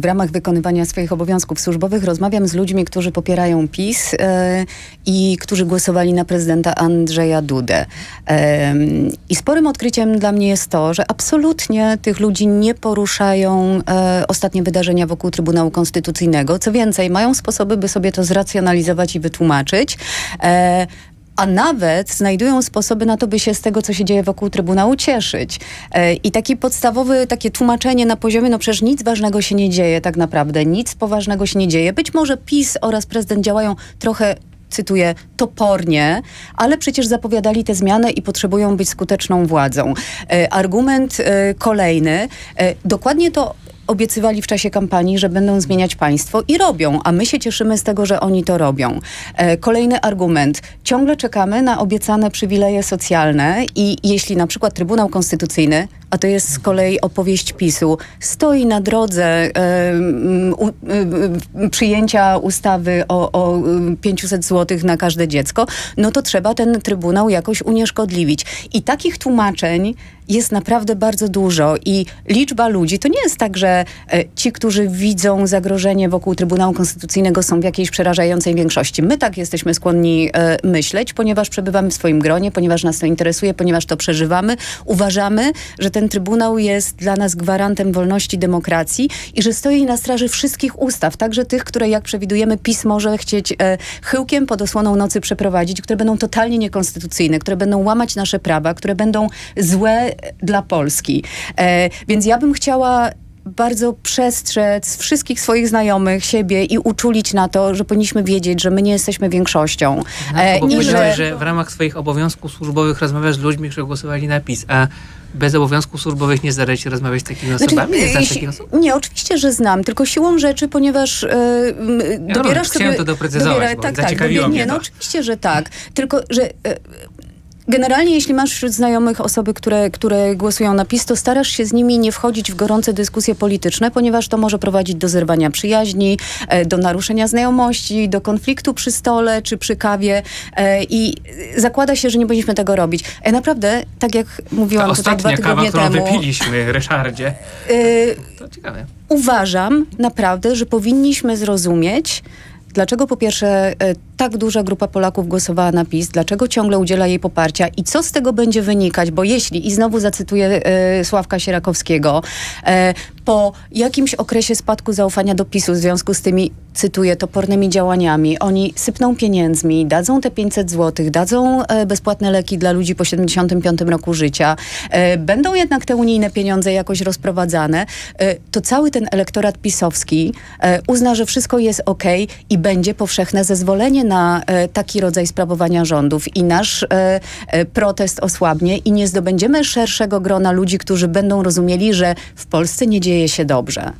w ramach wykonywania swoich obowiązków służbowych rozmawiam z ludźmi, którzy popierają PiS e, i którzy głosowali na prezydenta Andrzeja Dudę. E, I sporym odkryciem dla mnie jest to, że absolutnie tych ludzi nie poruszają e, ostatnie wydarzenia wokół Trybunału Konstytucyjnego. Co więcej, mają sposoby, by sobie to zracjonalizować i wytłumaczyć. A nawet znajdują sposoby na to, by się z tego, co się dzieje wokół Trybunału, cieszyć. E, I taki podstawowy, takie tłumaczenie na poziomie, no przecież nic ważnego się nie dzieje tak naprawdę, nic poważnego się nie dzieje. Być może PiS oraz prezydent działają trochę cytuję, topornie, ale przecież zapowiadali te zmiany i potrzebują być skuteczną władzą. E, argument e, kolejny, e, dokładnie to obiecywali w czasie kampanii, że będą zmieniać państwo i robią, a my się cieszymy z tego, że oni to robią. E, kolejny argument. Ciągle czekamy na obiecane przywileje socjalne i jeśli na przykład Trybunał Konstytucyjny, a to jest z kolei opowieść PiSu, stoi na drodze przyjęcia ustawy o, o 500 zł na każde dziecko, no to trzeba ten Trybunał jakoś unieszkodliwić. I takich tłumaczeń jest naprawdę bardzo dużo i liczba ludzi, to nie jest tak, że e, ci, którzy widzą zagrożenie wokół Trybunału Konstytucyjnego są w jakiejś przerażającej większości. My tak jesteśmy skłonni e, myśleć, ponieważ przebywamy w swoim gronie, ponieważ nas to interesuje, ponieważ to przeżywamy. Uważamy, że ten Trybunał jest dla nas gwarantem wolności, demokracji i że stoi na straży wszystkich ustaw, także tych, które jak przewidujemy PiS może chcieć e, chyłkiem pod osłoną nocy przeprowadzić, które będą totalnie niekonstytucyjne, które będą łamać nasze prawa, które będą złe dla Polski. E, więc ja bym chciała bardzo przestrzec wszystkich swoich znajomych, siebie i uczulić na to, że powinniśmy wiedzieć, że my nie jesteśmy większością. E, i bo powiedziałeś, że... w ramach swoich obowiązków służbowych rozmawiasz z ludźmi, którzy głosowali na PiS, a bez obowiązków służbowych nie zdarza się rozmawiać z takimi osobami? Znaczy, Znasz takich osób? Nie, oczywiście, że znam, tylko siłą rzeczy, ponieważ m, Ja dobierasz no, chciałem sobie... to doprecyzować, bo tak, mnie Nie, no oczywiście, że tak. Tylko, że... E, Generalnie, jeśli masz wśród znajomych osoby, które, które głosują na PiS, to starasz się z nimi nie wchodzić w gorące dyskusje polityczne, ponieważ to może prowadzić do zerwania przyjaźni, e, do naruszenia znajomości, do konfliktu przy stole czy przy kawie e, i zakłada się, że nie powinniśmy tego robić. E, Naprawdę, tak jak Ta mówiłam tutaj dwa kawa, tygodnie którą temu, wypiliśmy, Ryszardzie, e, to ciekawe. uważam naprawdę, że powinniśmy zrozumieć, dlaczego po pierwsze tak duża grupa Polaków głosowała na PiS, dlaczego ciągle udziela jej poparcia? I co z tego będzie wynikać, bo jeśli, i znowu zacytuję e, Sławka Sierakowskiego, e, po jakimś okresie spadku zaufania do PiSu w związku z tymi, cytuję, topornymi działaniami, oni sypną pieniędzmi, dadzą te 500 zł, dadzą e, bezpłatne leki dla ludzi po 75 roku życia, będą jednak te unijne pieniądze jakoś rozprowadzane, to cały ten elektorat pisowski uzna, że wszystko jest ok i będzie powszechne zezwolenie na e, taki rodzaj sprawowania rządów i nasz e, e, protest osłabnie i nie zdobędziemy szerszego grona ludzi, którzy będą rozumieli, że w Polsce nie dzieje się dobrze.